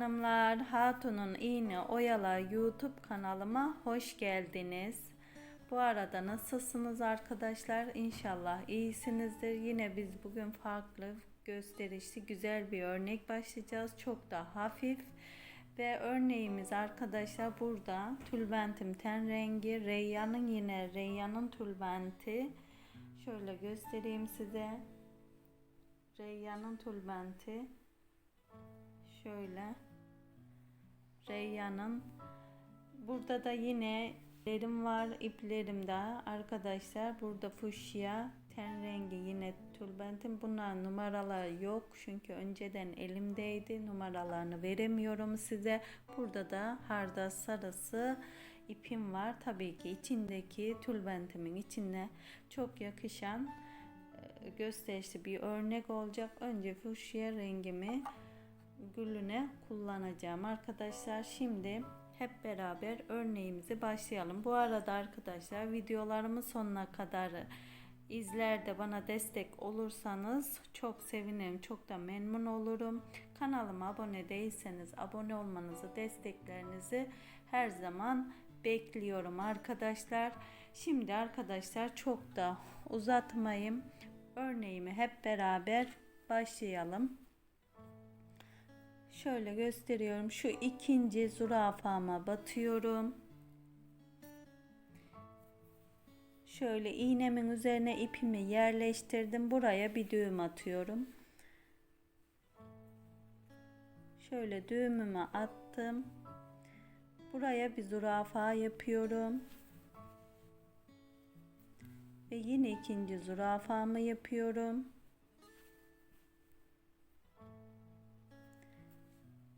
hanımlar, Hatun'un iğne oyalar YouTube kanalıma hoş geldiniz. Bu arada nasılsınız arkadaşlar? İnşallah iyisinizdir. Yine biz bugün farklı, gösterişli, güzel bir örnek başlayacağız. Çok da hafif. Ve örneğimiz arkadaşlar burada tülbentim ten rengi, Reyyan'ın yine Reyyan'ın tülbenti. Şöyle göstereyim size. Reyyan'ın tülbenti. Şöyle. Reyyan'ın. Burada da yine iplerim var. iplerim de arkadaşlar. Burada fuşya ten rengi yine tülbentim. Bunlar numaralar yok. Çünkü önceden elimdeydi. Numaralarını veremiyorum size. Burada da harda sarısı ipim var. Tabii ki içindeki tülbentimin içine çok yakışan e, gösterişli bir örnek olacak. Önce fuşya rengimi gülüne kullanacağım arkadaşlar. Şimdi hep beraber örneğimizi başlayalım. Bu arada arkadaşlar videolarımı sonuna kadar izler de bana destek olursanız çok sevinirim. Çok da memnun olurum. Kanalıma abone değilseniz abone olmanızı, desteklerinizi her zaman bekliyorum arkadaşlar. Şimdi arkadaşlar çok da uzatmayayım. Örneğimi hep beraber başlayalım. Şöyle gösteriyorum. Şu ikinci zürafama batıyorum. Şöyle iğnemin üzerine ipimi yerleştirdim. Buraya bir düğüm atıyorum. Şöyle düğümümü attım. Buraya bir zürafa yapıyorum. Ve yine ikinci zürafamı yapıyorum.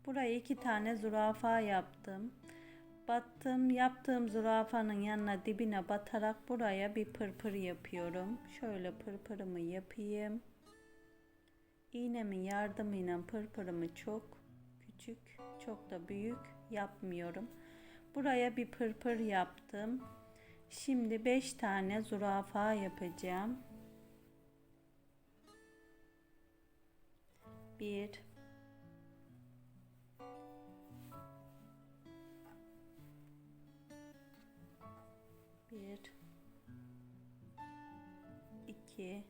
Buraya iki tane zürafa yaptım. Battım. Yaptığım zürafanın yanına dibine batarak buraya bir pırpır yapıyorum. Şöyle pırpırımı yapayım. İğnemin yardımıyla pırpırımı çok küçük, çok da büyük yapmıyorum. Buraya bir pırpır yaptım. Şimdi 5 tane zürafa yapacağım. 1 Bir, iki,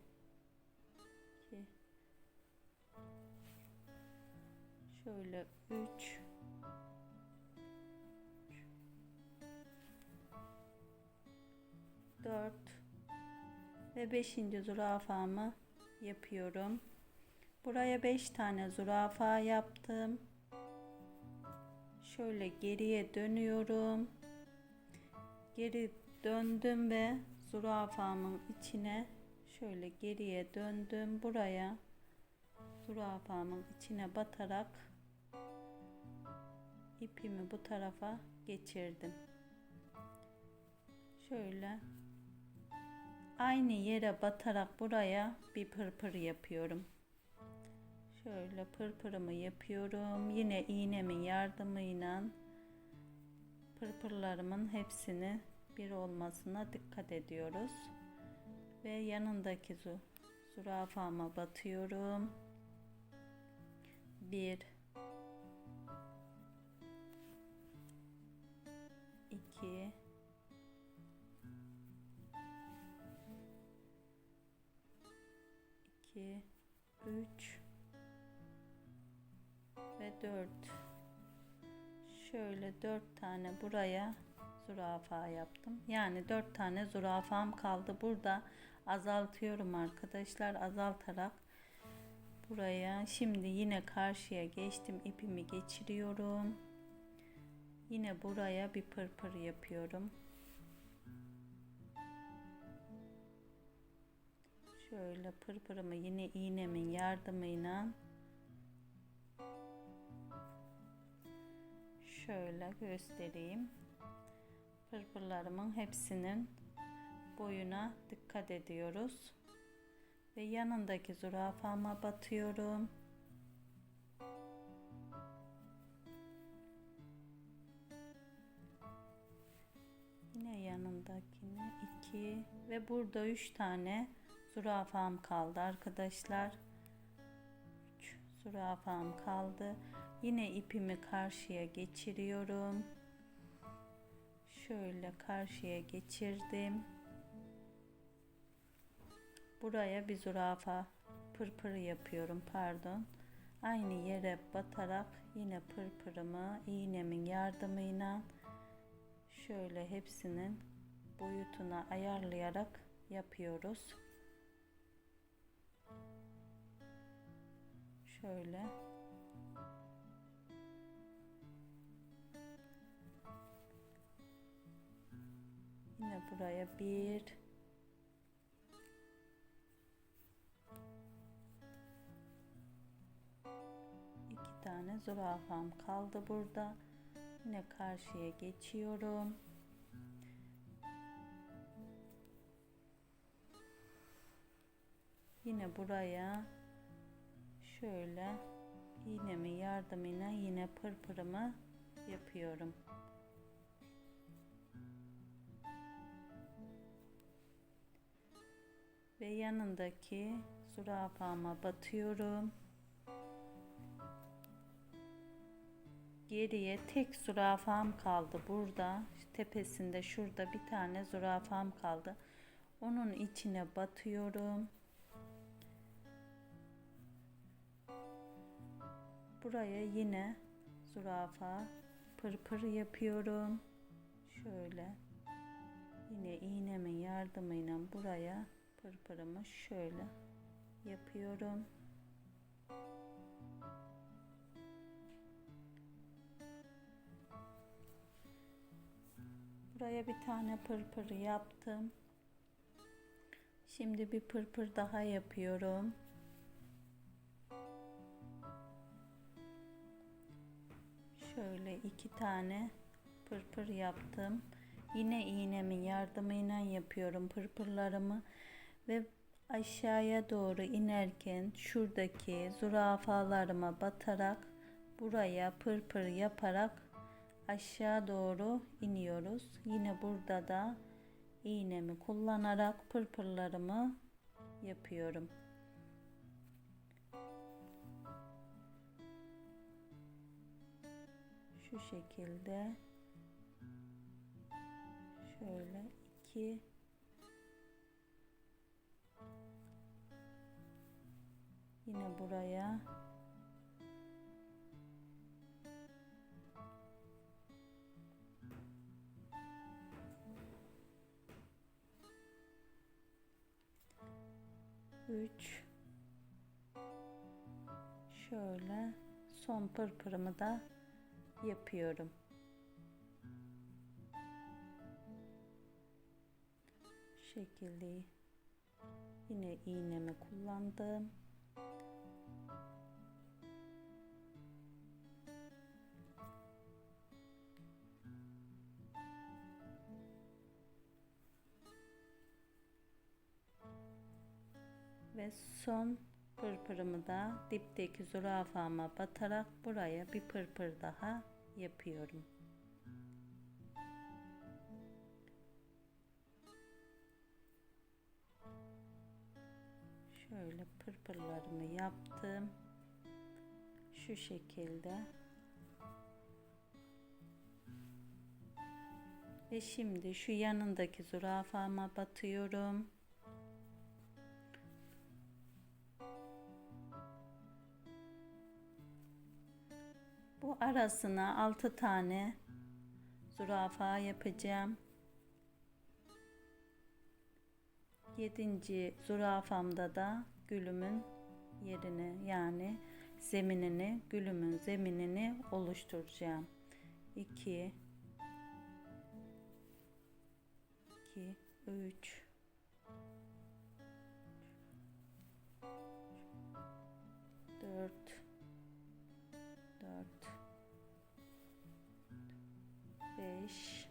iki, şöyle üç, dört ve beşinci zürafamı yapıyorum. Buraya beş tane zürafa yaptım. Şöyle geriye dönüyorum. Geri döndüm ve zürafamın içine şöyle geriye döndüm. Buraya zürafamın içine batarak ipimi bu tarafa geçirdim. Şöyle aynı yere batarak buraya bir pırpır yapıyorum. Şöyle pırpırımı yapıyorum. Yine iğnemin yardımıyla pırpırlarımın hepsini bir olmasına dikkat ediyoruz. Ve yanındaki zu zürafama batıyorum. Bir. İki. İki. Üç. Ve dört. Şöyle dört tane buraya zürafa yaptım. Yani dört tane zürafam kaldı. Burada azaltıyorum arkadaşlar. Azaltarak buraya şimdi yine karşıya geçtim. ipimi geçiriyorum. Yine buraya bir pırpır yapıyorum. Şöyle pırpırımı yine iğnemin yardımıyla şöyle göstereyim. Pırpırlarımın hepsinin boyuna dikkat ediyoruz. Ve yanındaki zürafama batıyorum. Yine yanındakine iki ve burada üç tane zürafam kaldı arkadaşlar. Üç zürafam kaldı. Yine ipimi karşıya geçiriyorum. Şöyle karşıya geçirdim. Buraya bir zürafa pırpır yapıyorum pardon. Aynı yere batarak yine pırpırımı iğnemin yardımıyla şöyle hepsinin boyutuna ayarlayarak yapıyoruz. Şöyle Yine buraya bir iki tane zürafam kaldı burada. Yine karşıya geçiyorum. Yine buraya şöyle iğnemin yardımıyla yine pırpırımı yapıyorum. Ve yanındaki zürafama batıyorum. Geriye tek zürafam kaldı burada. Tepesinde şurada bir tane zürafam kaldı. Onun içine batıyorum. Buraya yine zürafa pırpır yapıyorum. Şöyle yine iğnemin yardımıyla buraya pırpırımı şöyle yapıyorum. Buraya bir tane pırpır yaptım. Şimdi bir pırpır daha yapıyorum. Şöyle iki tane pırpır yaptım. Yine iğnemin yardımıyla yapıyorum pırpırlarımı ve aşağıya doğru inerken şuradaki zürafalarıma batarak buraya pırpır yaparak aşağı doğru iniyoruz. Yine burada da iğnemi kullanarak pırpırlarımı yapıyorum. Şu şekilde şöyle iki yine buraya üç şöyle son pırpırımı da yapıyorum. Şekilde yine iğnemi kullandım. Ve son pırpırımı da dipteki zürafama batarak buraya bir pırpır daha yapıyorum. Şöyle pırpırlarımı yaptım. Şu şekilde. Ve şimdi şu yanındaki zürafama batıyorum. Bu arasına 6 tane zürafa yapacağım. 7. zürafamda da gülümün yerini yani zeminini, gülümün zeminini oluşturacağım. 2 2 3 5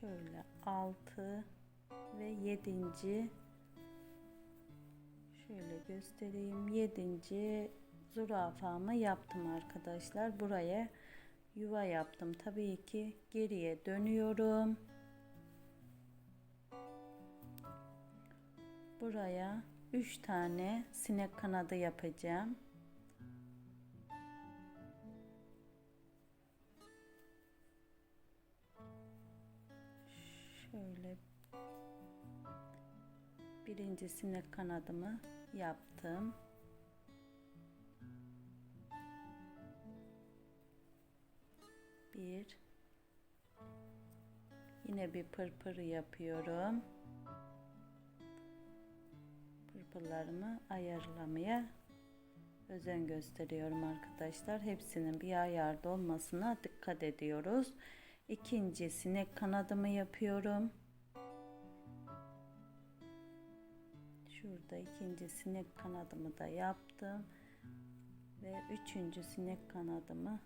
şöyle 6 ve 7. şöyle göstereyim 7. zürafamı yaptım arkadaşlar buraya yuva yaptım tabii ki geriye dönüyorum buraya 3 tane sinek kanadı yapacağım. Birinci sinek kanadımı yaptım. Bir yine bir pırpır yapıyorum. Pırpırlarımı ayarlamaya özen gösteriyorum arkadaşlar. Hepsinin bir ayarda olmasına dikkat ediyoruz. İkinci sinek kanadımı yapıyorum. Şurada ikinci sinek kanadımı da yaptım. Ve üçüncü sinek kanadımı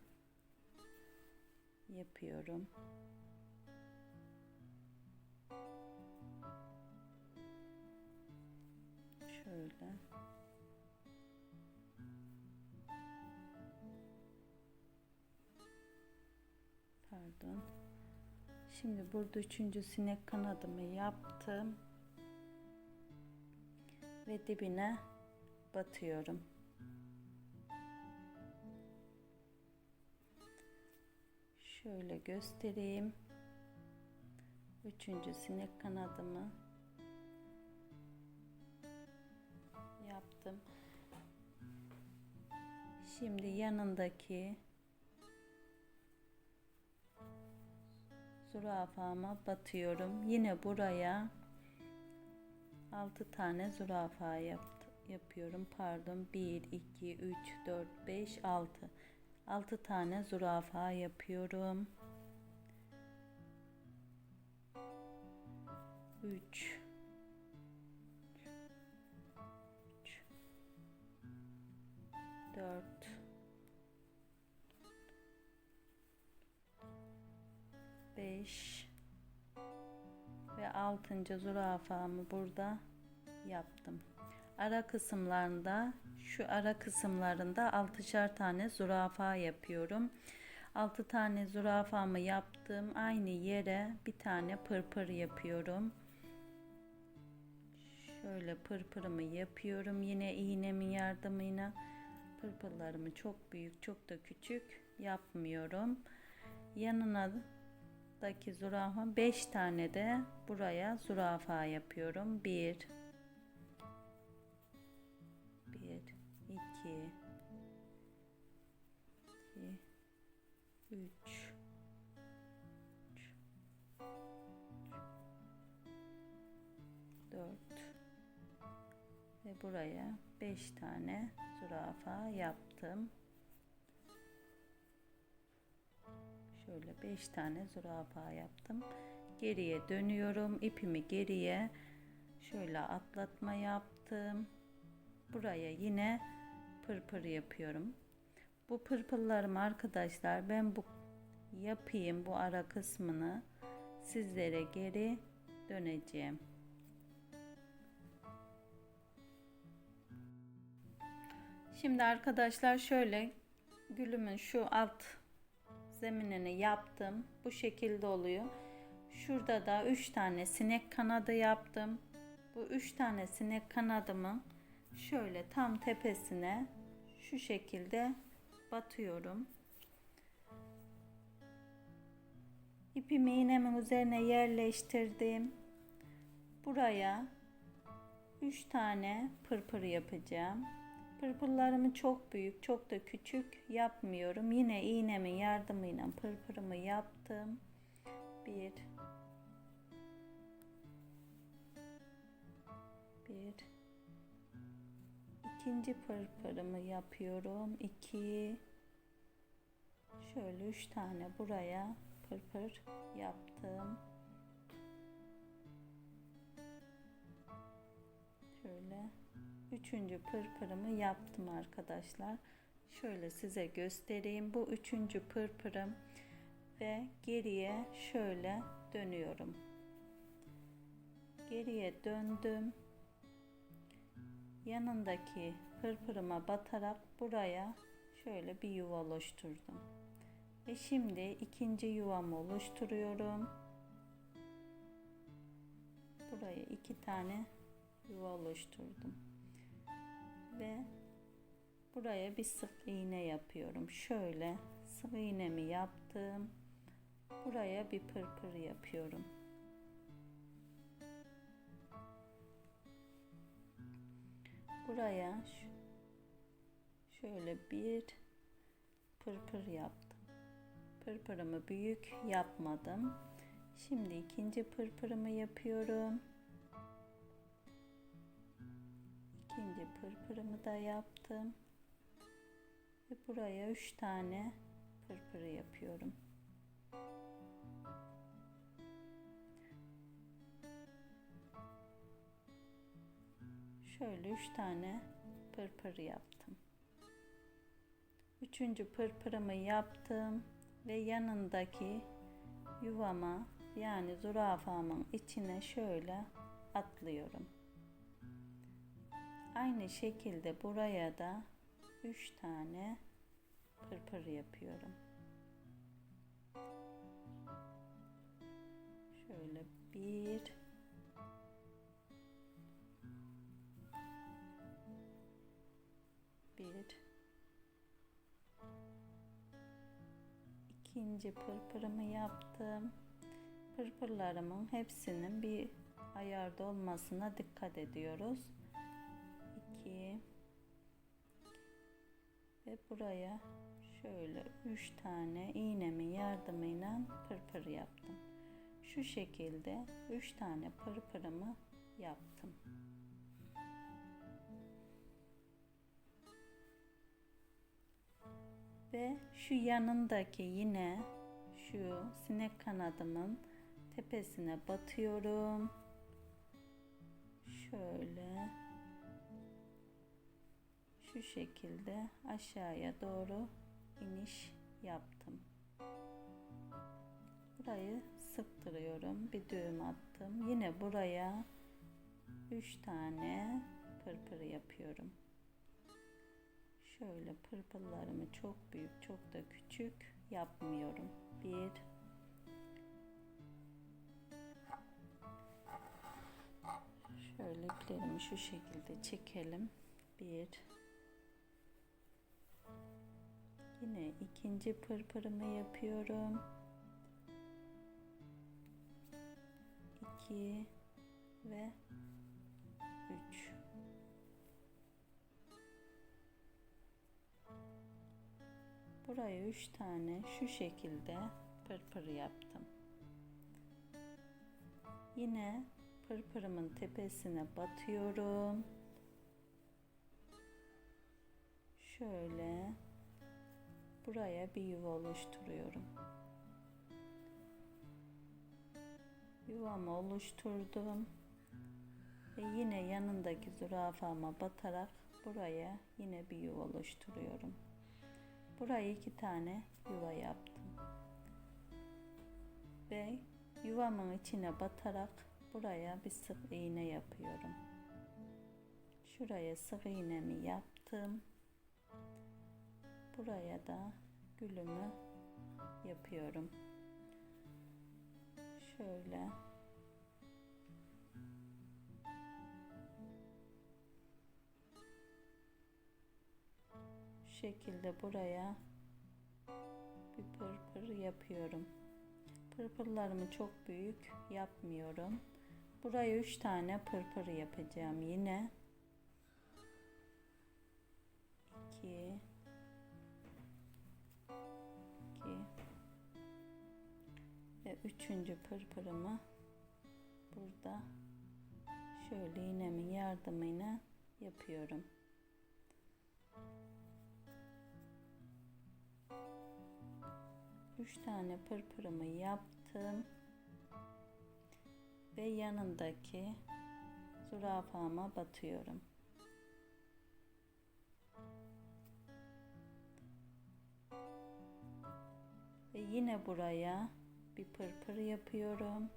yapıyorum. Şöyle. Pardon. Şimdi burada üçüncü sinek kanadımı yaptım. Ve dibine batıyorum. Şöyle göstereyim. Üçüncü sinek kanadımı yaptım. Şimdi yanındaki zürafama batıyorum. Yine buraya 6 tane zürafa yaptı, yapıyorum. Pardon 1 2 3 4 5 6 6 tane zürafa yapıyorum. 3 4 5 ve 6. zürafamı burada yaptım. Ara kısımlarında şu ara kısımlarında 6'şar tane zürafa yapıyorum. 6 tane zürafamı yaptım. Aynı yere bir tane pırpır yapıyorum. Şöyle pırpırımı yapıyorum. Yine iğnemin yardımıyla pırpırlarımı çok büyük çok da küçük yapmıyorum. Yanına daki zürafa 5 tane de buraya zürafa yapıyorum. 1 1 2 2 3 4 ve buraya 5 tane zürafa yaptım. Şöyle 5 tane zürafa yaptım. Geriye dönüyorum. ipimi geriye şöyle atlatma yaptım. Buraya yine pırpır yapıyorum. Bu pırpırlarım arkadaşlar ben bu yapayım bu ara kısmını sizlere geri döneceğim. Şimdi arkadaşlar şöyle gülümün şu alt zeminini yaptım. Bu şekilde oluyor. Şurada da 3 tane sinek kanadı yaptım. Bu 3 tane sinek kanadımı şöyle tam tepesine şu şekilde batıyorum. İpimi iğnemin üzerine yerleştirdim. Buraya 3 tane pırpır yapacağım. Pırpırlarımı çok büyük, çok da küçük yapmıyorum. Yine iğnemin yardımıyla pırpırımı yaptım. Bir, bir, ikinci pırpırımı yapıyorum. İki, şöyle üç tane buraya pırpır yaptım. Şöyle üçüncü pırpırımı yaptım arkadaşlar. Şöyle size göstereyim. Bu üçüncü pırpırım ve geriye şöyle dönüyorum. Geriye döndüm. Yanındaki pırpırıma batarak buraya şöyle bir yuva oluşturdum. Ve şimdi ikinci yuvamı oluşturuyorum. Buraya iki tane yuva oluşturdum. Ve buraya bir sık iğne yapıyorum. Şöyle sık iğnemi yaptım. Buraya bir pırpır yapıyorum. Buraya şöyle bir pırpır yaptım. Pırpırımı büyük yapmadım. Şimdi ikinci pırpırımı yapıyorum. İkinci pırpırımı da yaptım. Ve buraya üç tane pırpırı yapıyorum. Şöyle üç tane pırpır yaptım. Üçüncü pırpırımı yaptım ve yanındaki yuvama yani zürafamın içine şöyle atlıyorum. Aynı şekilde buraya da 3 tane pırpır yapıyorum. Şöyle bir bir ikinci pırpırımı yaptım. Pırpırlarımın hepsinin bir ayarda olmasına dikkat ediyoruz. 2 ve buraya şöyle 3 tane iğnemin yardımıyla pırpır yaptım. Şu şekilde 3 tane pırpırımı yaptım. Ve şu yanındaki yine şu sinek kanadımın tepesine batıyorum. Şöyle şu şekilde aşağıya doğru iniş yaptım. Burayı sıktırıyorum. Bir düğüm attım. Yine buraya 3 tane pırpır yapıyorum. Şöyle pırpırlarımı çok büyük, çok da küçük yapmıyorum. Bir Şöyle iplerimi şu şekilde çekelim. Bir Yine ikinci pırpırımı yapıyorum. 2 ve 3 Buraya 3 tane şu şekilde pırpır yaptım. Yine pırpırımın tepesine batıyorum. Şöyle buraya bir yuva oluşturuyorum. Yuvamı oluşturdum. Ve yine yanındaki zürafama batarak buraya yine bir yuva oluşturuyorum. Buraya iki tane yuva yaptım. Ve yuvamın içine batarak buraya bir sık iğne yapıyorum. Şuraya sık iğnemi yaptım. Buraya da gülümü yapıyorum. Şöyle şekilde buraya bir pırpır yapıyorum. Pırpırlarımı çok büyük yapmıyorum. Buraya 3 tane pırpır yapacağım yine. 2 üçüncü pırpırımı burada şöyle iğnemin yardımıyla yapıyorum. Üç tane pırpırımı yaptım ve yanındaki zürafama batıyorum. Ve yine buraya bir pırpır yapıyorum.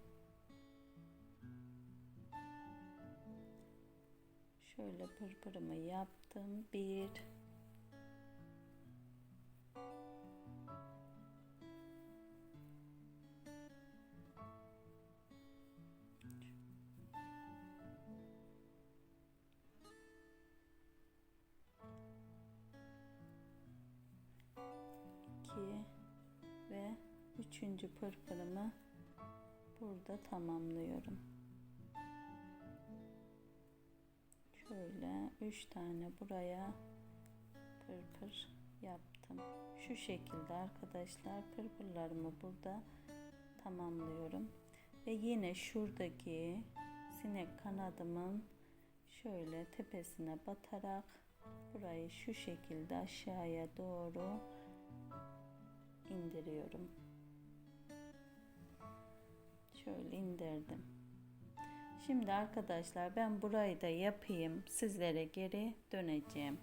Şöyle pırpırımı yaptım. Bir üçüncü pırpırımı burada tamamlıyorum. Şöyle üç tane buraya pırpır yaptım. Şu şekilde arkadaşlar pırpırlarımı burada tamamlıyorum. Ve yine şuradaki sinek kanadımın şöyle tepesine batarak burayı şu şekilde aşağıya doğru indiriyorum. Şöyle indirdim. Şimdi arkadaşlar ben burayı da yapayım. Sizlere geri döneceğim.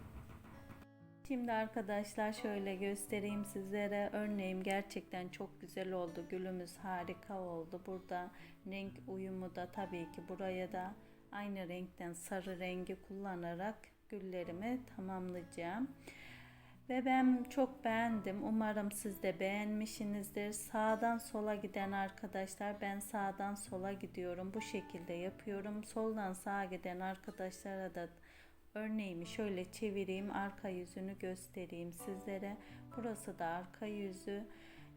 Şimdi arkadaşlar şöyle göstereyim sizlere. Örneğim gerçekten çok güzel oldu. Gülümüz harika oldu. Burada renk uyumu da tabii ki buraya da aynı renkten sarı rengi kullanarak güllerimi tamamlayacağım. Ve ben çok beğendim. Umarım siz de beğenmişsinizdir. Sağdan sola giden arkadaşlar ben sağdan sola gidiyorum. Bu şekilde yapıyorum. Soldan sağa giden arkadaşlara da örneğimi şöyle çevireyim. Arka yüzünü göstereyim sizlere. Burası da arka yüzü.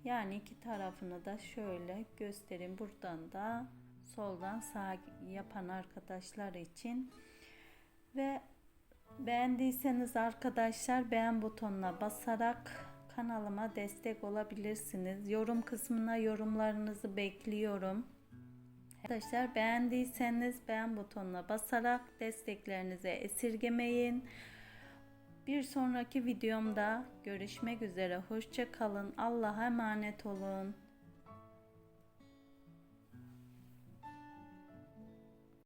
Yani iki tarafını da şöyle göstereyim. Buradan da soldan sağa yapan arkadaşlar için. Ve Beğendiyseniz arkadaşlar beğen butonuna basarak kanalıma destek olabilirsiniz. Yorum kısmına yorumlarınızı bekliyorum. Arkadaşlar beğendiyseniz beğen butonuna basarak desteklerinizi esirgemeyin. Bir sonraki videomda görüşmek üzere. Hoşça kalın. Allah'a emanet olun.